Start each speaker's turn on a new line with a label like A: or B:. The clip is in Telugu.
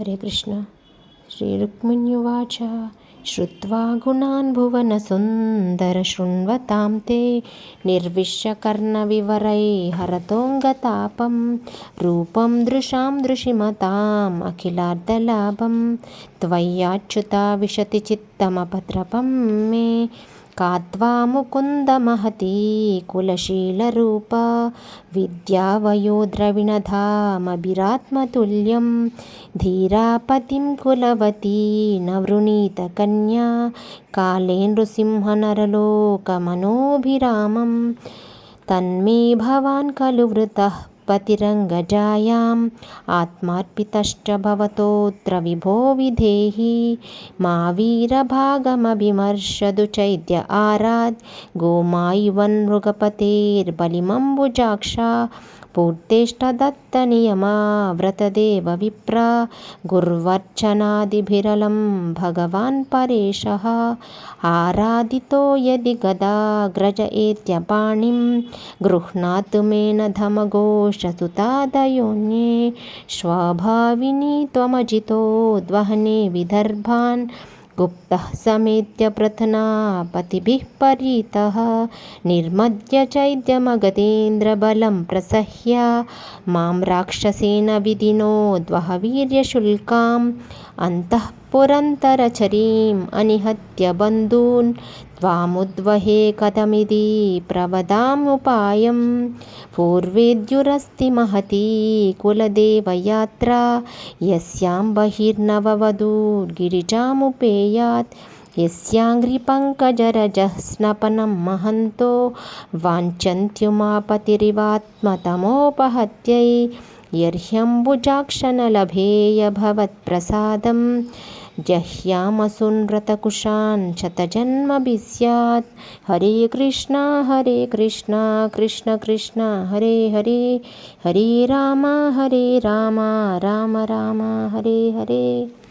A: హరే కృష్ణ. శ్రీ రుక్మిణ్యువాచ శ్రుత్వా గుణాన్ భువన సుందర శృణ్వతాం తే. నిర్విశ్యకర్ణవివరై హరతోంగతాపం రూపం దృశాం దృశిమతాం అఖిలార్ధలాభం. త్వయ్యాచ్యుత విశతి చిత్తమపత్రపం మే. मुकुन्दमहती कुलशीलरूपा विद्यावयो द्रविणधामभिरात्मतुल्यं धीरापतिं कुलवती न वृणीतकन्या काले नृसिंहनरलोकमनोभिरामं तन्मे भवान् खलु वृतः पतिरङ्गजायाम् आत्मार्पितश्च भवतोऽत्र विभो विधेहि मा वीरभागमभिमर्शदु चैद्य आरात् गोमायुवन्मृगपतेर्बलिमम्बुजाक्षा पूर्तेष्टदत्तनियमा व्रतदेव विप्रा गुर्वर्चनादिभिरलं भगवान् परेशः आराधितो यदि गदाग्रज एत्यपाणिं गृह्णातु मेन धमघोषसुतादयोन्ये स्वभाविनी त्वमजितोद्वहने विदर्भान् गुप्तः समेत्य पृथनापतिभिः परीतः निर्मद्य चैद्यमगतेन्द्रबलं प्रसह्य मां राक्षसेन विधिनोद्वहवीर्यशुल्काम् अन्तःपुरन्तरचरीम् अनिहत्य बन्धून् त्वामुद्वहे कथमिति प्रवदामुपायं पूर्वेद्युरस्ति महती कुलदेवयात्रा यस्यां बहिर्नववधूर्गिरिजामुपेयात् यस्याङ्घ्रिपङ्कजरजः स्नपनं महन्तो वाञ्छन्त्युमापतिरिवात्मतमोपहत्यै यर्ह्यम्बुजाक्षनलभेयभवत्प्रसादं जह्यामसुन्व्रतकुशान् शतजन्मभिः स्यात् हरे कृष्ण हरे कृष्ण कृष्ण कृष्ण हरे हरे। हरे राम हरे राम राम राम हरे हरे